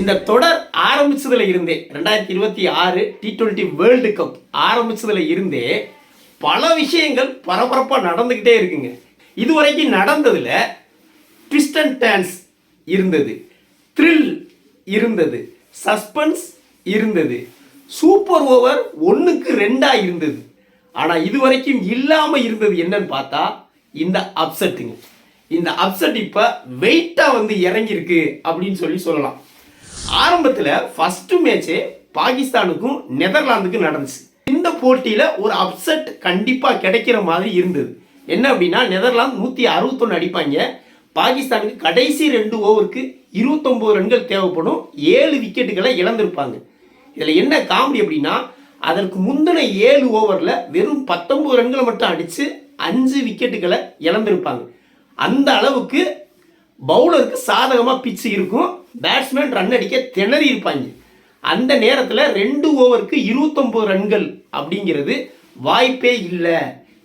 இந்த தொடர் ஆரம்பிச்சதுல இருந்தே ரெண்டாயிரத்தி இருபத்தி ஆறு டி டுவெண்ட்டி வேர்ல்டு கப் ஆரம்பிச்சதுல இருந்தே பல விஷயங்கள் பரபரப்பாக நடந்துக்கிட்டே இருக்குங்க. இதுவரைக்கும் நடந்ததில் ட்விஸ்ட் அண்ட் டேன்ஸ் இருந்தது த்ரில் இருந்தது சஸ்பென்ஸ் இருந்தது சூப்பர் ஓவர் ஒன்றுக்கு ரெண்டாக இருந்தது. ஆனால் இதுவரைக்கும் இல்லாமல் இருந்தது என்னன்னு பார்த்தா இந்த அப்செட்டுங்க இந்த அப்செட் இப்போ வெயிட்டாக வந்து இறங்கியிருக்கு அப்படின்னு சொல்லி சொல்லலாம். ஆரம்பத்தில் ஃபஸ்ட்டு மேட்சே பாகிஸ்தானுக்கும் நெதர்லாந்துக்கும் நடந்துச்சு. இந்த போட்டியில் ஒரு அப்செட் கண்டிப்பாக கிடைக்கிற மாதிரி இருந்தது. என்ன அப்படின்னா நெதர்லாந்து நூற்றி அறுபத்தொன்று அடிப்பாங்க. பாகிஸ்தானுக்கு கடைசி ரெண்டு ஓவருக்கு இருபத்தொம்போது ரன்கள் தேவைப்படும். ஏழு விக்கெட்டுகளை இழந்திருப்பாங்க. இதில் என்ன காமெடி அப்படின்னா அதற்கு முந்தின ஏழு ஓவரில் வெறும் பத்தொம்போது ரன்களை மட்டும் அடித்து அஞ்சு விக்கெட்டுகளை இழந்திருப்பாங்க. அந்த அளவுக்கு பவுலருக்கு சாதகமாக பிச்சு இருக்கும். பேட்ஸ்மேன் ரன் அடிக்க திணறி இருப்பாங்க. அந்த நேரத்தில் ரெண்டு ஓவருக்கு இருபத்தொம்பது ரன்கள் அப்படிங்கிறது வாய்ப்பே இல்லை.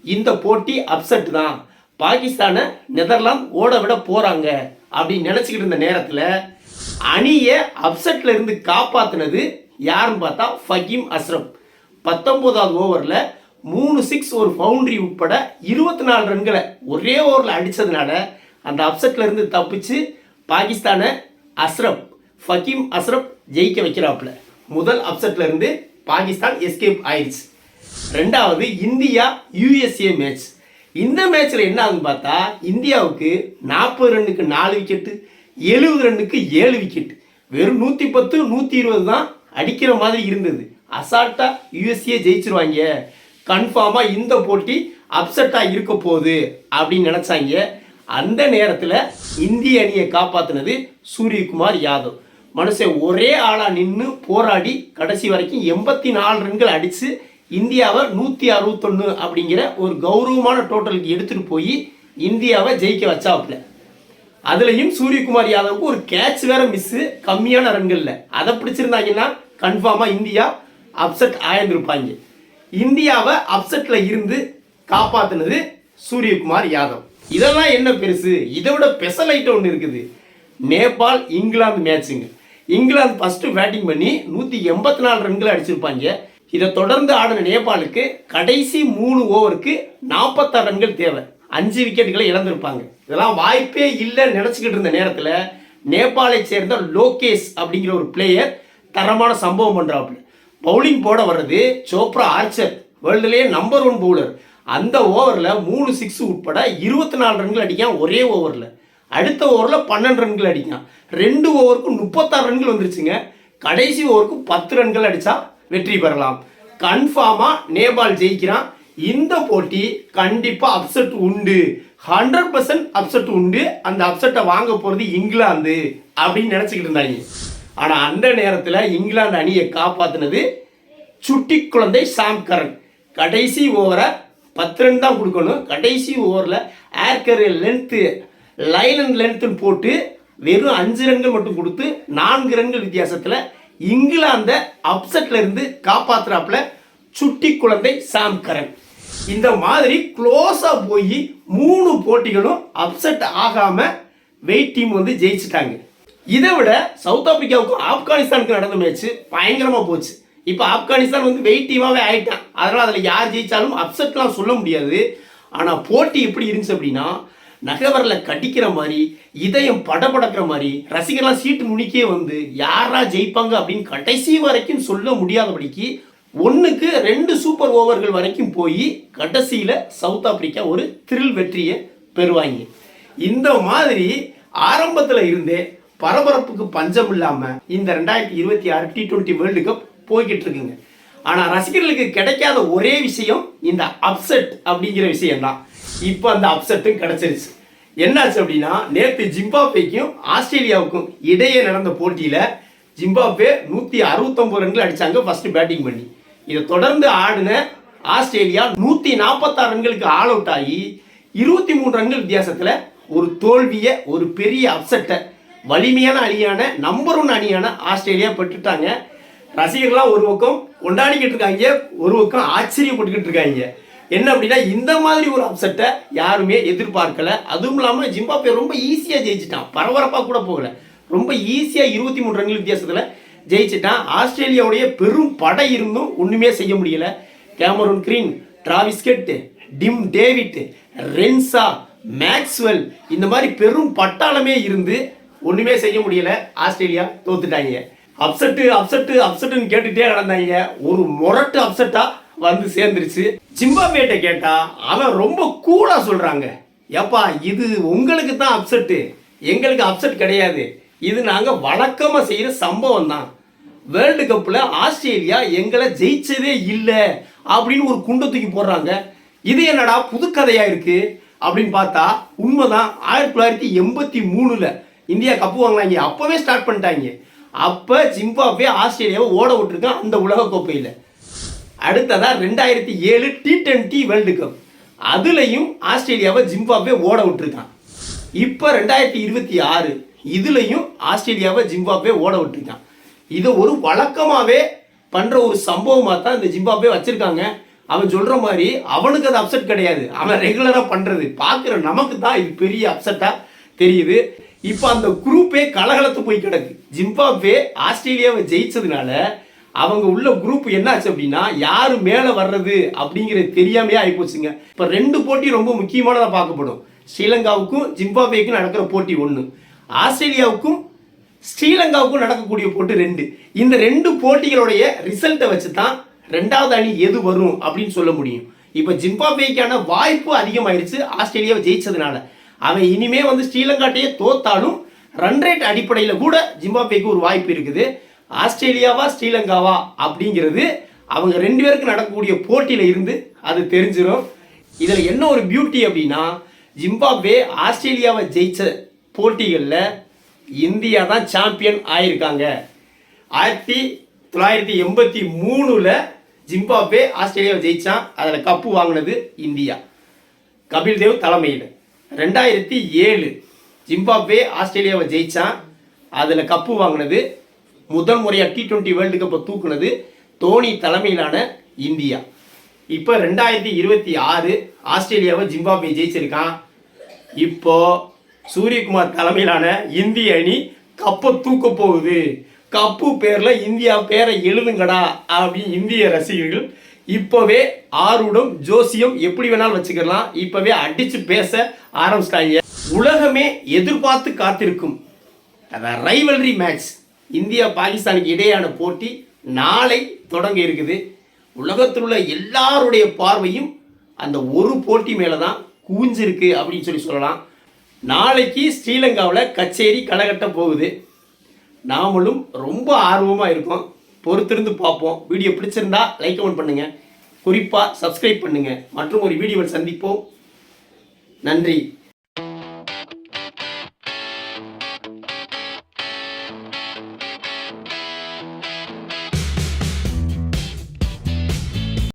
இந்த போட்டி அப்செட் தான். பாகிஸ்தானை நெதர்லாந்து ஓட விட போகிறாங்க அப்படின்னு நினச்சிக்கிட்டு இருந்த நேரத்தில் அணியை அப்செட்டில் இருந்து காப்பாற்றினது யாருன்னு பார்த்தா ஃபகீம் அஸ்ரம் பத்தொம்போதாவது ஓவரில் மூணு சிக்ஸ் ஒரு பவுண்ட்ரி உட்பட இருபத்தி நாலு ரன்களை ஒரே ஓவரில் அடித்ததுனால அந்த அப்செட்ல இருந்து தப்பிச்சு பாகிஸ்தானை அஸ்ரப் ஃபகீம் அஸ்ரப் ஜெயிக்க வைக்கிறாப்புல. முதல் அப்செட்ல இருந்து பாகிஸ்தான் எஸ்கேப் ஆயிடுச்சு. ரெண்டாவது இந்தியா யூஎஸ்ஏ மேட்ச் இந்த மேட்ச்சில் என்ன ஆகுதுன்னு பார்த்தா இந்தியாவுக்கு நாற்பது ரன்னுக்கு நாலு விக்கெட்டு எழுபது ரன்னுக்கு ஏழு விக்கெட் வெறும் நூற்றி பத்து நூற்றி இருபது தான் அடிக்கிற மாதிரி இருந்தது. அசால்ட்டாக யூஎஸ்ஏ ஜெயிச்சிருவாங்க. கன்ஃபார்மாக இந்த போட்டி அப்செட்டாக இருக்க போகுது அப்படின்னு நினச்சாங்க அந்த நேரத்தில் இந்திய அணியை காப்பாற்றினது சூரியகுமார் யாதவ். மனுஷன் ஒரே ஆளாக நின்று போராடி கடைசி வரைக்கும் எண்பத்தி நாலு ரன்கள் அடித்து இந்தியாவை நூற்றி அறுபத்தொன்று அப்படிங்கிற ஒரு கௌரவமான டோட்டலுக்கு எடுத்துகிட்டு போய் இந்தியாவை ஜெயிக்க வச்சாப்புல. அதுலேயும் சூரியகுமார் யாதவுக்கு ஒரு கேட்ச் வேற மிஸ்ஸு கம்மியான ரன்களில். அதை பிடிச்சிருந்தாங்கன்னா கன்ஃபார்மாக இந்தியா அப்செட் ஆயிருந்திருப்பாங்க. இந்தியாவை அப்செட்டில் இருந்து காப்பாற்றினது சூரியகுமார் யாதவ். இதெல்லாம் என்ன பெருசு? இதை விட ஸ்பெஷல் ஐட்டம் ஒன்று இருக்குது. நேபாள் இங்கிலாந்து மேட்சுங்க இங்கிலாந்து ஃபஸ்ட்டு பேட்டிங் பண்ணி நூற்றி எண்பத்தி நாலு ரன்கள் அடிச்சிருப்பாங்க. இதை தொடர்ந்து ஆடின நேபாளுக்கு கடைசி மூணு ஓவருக்கு நாற்பத்தாறு ரன்கள் தேவை. அஞ்சு விக்கெட்டுகளை இழந்திருப்பாங்க. இதெல்லாம் வாய்ப்பே இல்லைன்னு நினச்சிக்கிட்டு இருந்த நேரத்தில் நேபாளை சேர்ந்த லோகேஷ் அப்படிங்கிற ஒரு பிளேயர் தரமான சம்பவம் பண்ணுறாப்புல பவுலிங் போட வர்றது சோப்ரா ஆர்ச்சர் வேர்ல்டுலேயே நம்பர் ஒன் பவுலர் அந்த ஓவரில் மூணு சிக்ஸ் உட்பட இருபத்தி நாலு ரன்கள் அடிக்கான் ஒரே ஓவரில். அடுத்த ஓவரில் பன்னெண்டு ரன்கள் அடிக்கான் ரெண்டு ஓவருக்கும் முப்பத்தாறு ரன்கள் வந்துருச்சுங்க. கடைசி ஓவருக்கு பத்து ரன்கள் அடித்தா வெற்றி பெறலாம். கன்ஃபார்மாக நேபாள் ஜெயிக்கிறான். இந்த போட்டி கண்டிப்பாக அப்செட் உண்டு. ஹண்ட்ரட் பர்சன்ட் அப்செட் உண்டு. அந்த அப்செட்டை வாங்க போகிறது இங்கிலாந்து அப்படின்னு நினச்சிக்கிட்டு இருந்தாங்க. ஆனால் அந்த நேரத்தில் இங்கிலாந்து அணியை காப்பாற்றினது சுட்டி குழந்தை சாம் கரன் கடைசி ஓவரை பத்து ரன் தான் கொடுக்கணும். கடைசி ஓவரில் ஏர் கரியர் லென்த்து லைன் அண்ட் லென்த்துன்னு போட்டு வெறும் அஞ்சு ரன்கள் மட்டும் கொடுத்து நான்கு ரன்கள் வித்தியாசத்தில் இங்கிலாந்தை அப்செட்ல இருந்து காப்பாத்துறாப்புல சுட்டி குழந்தை சாம் கரன் இந்த மாதிரி க்ளோஸாக போய் மூணு போட்டிகளும் அப்செட் ஆகாமல் வெயிட் டீம் வந்து ஜெயிச்சிட்டாங்க. இதை விட சவுத் ஆப்பிரிக்காவுக்கும் ஆப்கானிஸ்தானுக்கும் நடந்த மேட்ச் பயங்கரமாக போச்சு. இப்போ ஆப்கானிஸ்தான் வந்து வெயிட் டீமாகவே ஆயிட்டான். அதனால் அதில் யார் ஜெயித்தாலும் அப்செட்லாம் சொல்ல முடியாது. ஆனால் போட்டி எப்படி இருந்துச்சு அப்படின்னா நகவரில் கடிக்கிற மாதிரி இதயம் படபடக்கிற மாதிரி ரசிகர்லாம் சீட்டு நுனிக்கே வந்து யாரா ஜெயிப்பாங்க அப்படின்னு கடைசி வரைக்கும் சொல்ல முடியாதபடிக்கு ஒன்றுக்கு ரெண்டு சூப்பர் ஓவர்கள் வரைக்கும் போய் கடைசியில் சவுத் ஆப்பிரிக்கா ஒரு த்ரில் வெற்றியை பெறுவாங்க. இந்த மாதிரி ஆரம்பத்தில் இருந்தே பரபரப்புக்கு பஞ்சம் இல்லாமல் இந்த ரெண்டாயிரத்தி இருபத்தி ஆறு டி டுவெண்ட்டி வேர்ல்டு கப் போய்கிட்டு இருக்குங்க ஆனால் ரசிகர்களுக்கு கிடைக்காத ஒரே விஷயம் இந்த அப்செட் அப்படிங்கிற விஷயம்தான். இப்போ அந்த அப்செட்டும் கிடைச்சிருச்சு. என்னாச்சு அப்படின்னா நேற்று ஜிம்பாப்வேக்கும் ஆஸ்திரேலியாவுக்கும் இடையே நடந்த போட்டியில் ஜிம்பாப்வே நூற்றி அறுபத்தொம்பது ரன்கள் அடித்தாங்க ஃபஸ்ட்டு பேட்டிங் பண்ணி. இதை தொடர்ந்து ஆடின ஆஸ்திரேலியா நூற்றி நாற்பத்தாறு ரன்களுக்கு ஆல் அவுட் ஆகி இருபத்தி மூணு ரன்கள் வித்தியாசத்தில் ஒரு தோல்வியை ஒரு பெரிய அப்செட்டை வலிமையான அணியான நம்பர் ஒன் அணியான ஆஸ்திரேலியா பெற்றுட்டாங்க. ரசிகர்கள்லாம் ஒரு பக்கம் கொண்டாடிக்கிட்டு இருக்காங்க ஒரு பக்கம் ஆச்சரியப்பட்டுக்கிட்டு இருக்காங்க. என்ன அப்படின்னா இந்த மாதிரி ஒரு அப்செட்டை யாருமே எதிர்பார்க்கல. அதுவும் இல்லாமல் ஜிம்பாப்வே ரொம்ப ஈஸியாக ஜெயிச்சிட்டான். பரபரப்பாக கூட போகல. ரொம்ப ஈஸியாக இருபத்தி மூணு ரன்கள் வித்தியாசத்தில் ஜெயிச்சிட்டான். ஆஸ்திரேலியாவுடைய பெரும் படை இருந்தும் ஒன்றுமே செய்ய முடியல. Cameron Green Travis Head Tim David Renshaw Maxwell இந்த மாதிரி பெரும் பட்டாளமே இருந்து ஒன்றுமே செய்ய முடியல. ஆஸ்திரேலியா தோத்துட்டாங்க. அப்செட்டு அப்செட்டு அப்செட்டுன்னு கேட்டுட்டே கிடந்தாங்க. ஒரு முரட்டு அப்செட்டா வந்து சேர்ந்துருச்சு. ஜிம்பாபேட்டை கேட்டா அவன் ரொம்ப கூலா சொல்றாங்க. ஏப்பா இது உங்களுக்கு தான் அப்செட்டு எங்களுக்கு அப்செட் கிடையாது. இது நாங்கள் வழக்கமாக செய்கிற சம்பவம் தான். வேர்ல்டு கப்பில் ஆஸ்திரேலியா எங்களை ஜெயிச்சதே இல்லை. அப்படின்னு ஒரு குண்டை தூக்கி போடுறாங்க. இது என்னடா புதுக்கதையாக இருக்குது அப்படின்னு பார்த்தா உண்மைதான் ஆயிரத்தி தொள்ளாயிரத்தி எண்பத்தி மூணில் இந்தியா கப்பு வாங்கினாங்க. அப்போவே ஸ்டார்ட் பண்ணிட்டாங்க. அப்போ ஜிம்பாப்வே ஆஸ்திரேலியாவை ஓட விட்டுருக்கான் அந்த உலக கோப்பையில் அடுத்ததாக ரெண்டாயிரத்தி ஏழு டி டுவெண்ட்டி வேர்ல்டு கப் அதுலேயும் ஆஸ்திரேலியாவை ஜிம்பாப்வே ஓட விட்டுருக்கான். இப்போ ரெண்டாயிரத்தி இருபத்தி ஆறு இதுலேயும் ஆஸ்திரேலியாவை ஜிம்பாப்வே ஓட விட்டுருக்கான். இதை ஒரு வழக்கமாகவே பண்ணுற ஒரு சம்பவமாக தான் இந்த ஜிம்பாப்வே வச்சுருக்காங்க. அவன் சொல்கிற மாதிரி அவனுக்கு அது அப்செட் கிடையாது. அவன் ரெகுலராக பண்ணுறது பார்க்குற நமக்கு தான் இது பெரிய அப்செட்டாக தெரியுது. இப்போ அந்த குரூப்பே கலகலத்து போய் கிடக்கு. ஜிம்பாப்வே ஆஸ்திரேலியாவை ஜெயிச்சதுனால அவங்க உள்ள குரூப் என்னாச்சு அப்படின்னா யாரு மேல வர்றது அப்படிங்கிறது தெரியாமையே ஆயிப்போச்சுங்க. இப்போ ரெண்டு போட்டி ரொம்ப முக்கியமானதா பார்க்கப்படும். ஸ்ரீலங்காவுக்கும் ஜிம்பாப்வேக்கும் நடக்கிற போட்டி ஒன்று ஆஸ்திரேலியாவுக்கும் ஸ்ரீலங்காவுக்கும் நடக்கக்கூடிய போட்டி ரெண்டு. இந்த ரெண்டு போட்டிகளுடைய ரிசல்ட்டை வச்சு தான் ரெண்டாவது அணி எது வரும் அப்படின்னு சொல்ல முடியும். இப்போ ஜிம்பாப்வேக்கான வாய்ப்பு அதிகமாயிருச்சு ஆஸ்திரேலியாவை ஜெயிச்சதுனால. அவன் இனிமே வந்து ஸ்ரீலங்காட்டையே தோத்தாலும் ரன் ரேட் அடிப்படையில் கூட ஜிம்பாப்வேக்கு ஒரு வாய்ப்பு இருக்குது. ஆஸ்திரேலியாவா ஸ்ரீலங்காவா அப்படிங்கிறது அவங்க ரெண்டு பேருக்கு நடக்கக்கூடிய போட்டியில் இருந்து அது தெரிஞ்சிடும் இதில் என்ன ஒரு பியூட்டி அப்படின்னா ஜிம்பாப்வே ஆஸ்திரேலியாவை ஜெயிச்ச போட்டிகளில் இந்தியா தான் சாம்பியன் ஆயிருக்காங்க. ஆயிரத்தி தொள்ளாயிரத்தி எண்பத்தி மூணில் ஜிம்பாப்வே ஆஸ்திரேலியாவை ஜெயித்தான் அதில் கப்பு வாங்கினது இந்தியா. கபில் தேவ் தலைமையில். ரெண்டாயிரத்தி ஏழு ஜிம்பாப்வே ஆஸ்திரேலியாவை ஜெயித்தான் அதில் கப்பு வாங்கினது முதல் முறையாக டி டுவெண்ட்டி வேர்ல்டு கப்பை தூக்குனது தோனி தலைமையிலான இந்தியா. இப்போ ரெண்டாயிரத்தி இருபத்தி ஆறு ஆஸ்திரேலியாவை ஜிம்பாப்வே ஜெயிச்சிருக்கான் இப்போது சூரியகுமார் தலைமையிலான இந்திய அணி கப்பை தூக்க போகுது. கப்பு பேரில் இந்தியா பேரை எழுதுங்கடா அப்படின்னு இந்திய ரசிகர்கள் இப்போவே ஆர்வடம் ஜோசியம் எப்படி வேணாலும் வச்சுக்கலாம் இப்போவே அடிச்சு பேச ஆரம்பிச்சிட்டாங்க. உலகமே எதிர்பார்த்து காத்திருக்கும். ரைவல்ரி மேட்ச் இந்தியா பாகிஸ்தானுக்கு இடையான போட்டி நாளை தொடங்க இருக்குது. உலகத்தில் உள்ள எல்லாருடைய பார்வையும் அந்த ஒரு போட்டி மேலே தான் குவிஞ்சிருக்கு அப்படின்னு சொல்லி சொல்லலாம். நாளைக்கு ஸ்ரீலங்காவில் கச்சேரி களைகட்ட போகுது. நாமளும் ரொம்ப ஆர்வமாக இருக்கோம். பொறுத்திருந்து பார்ப்போம். வீடியோ பிடிச்சிருந்தா லைக் கமெண்ட் பண்ணுங்கள் குறிப்பாக சப்ஸ்கிரைப் பண்ணுங்கள் மற்றும் ஒரு வீடியோவில் சந்திப்போம். நன்றி.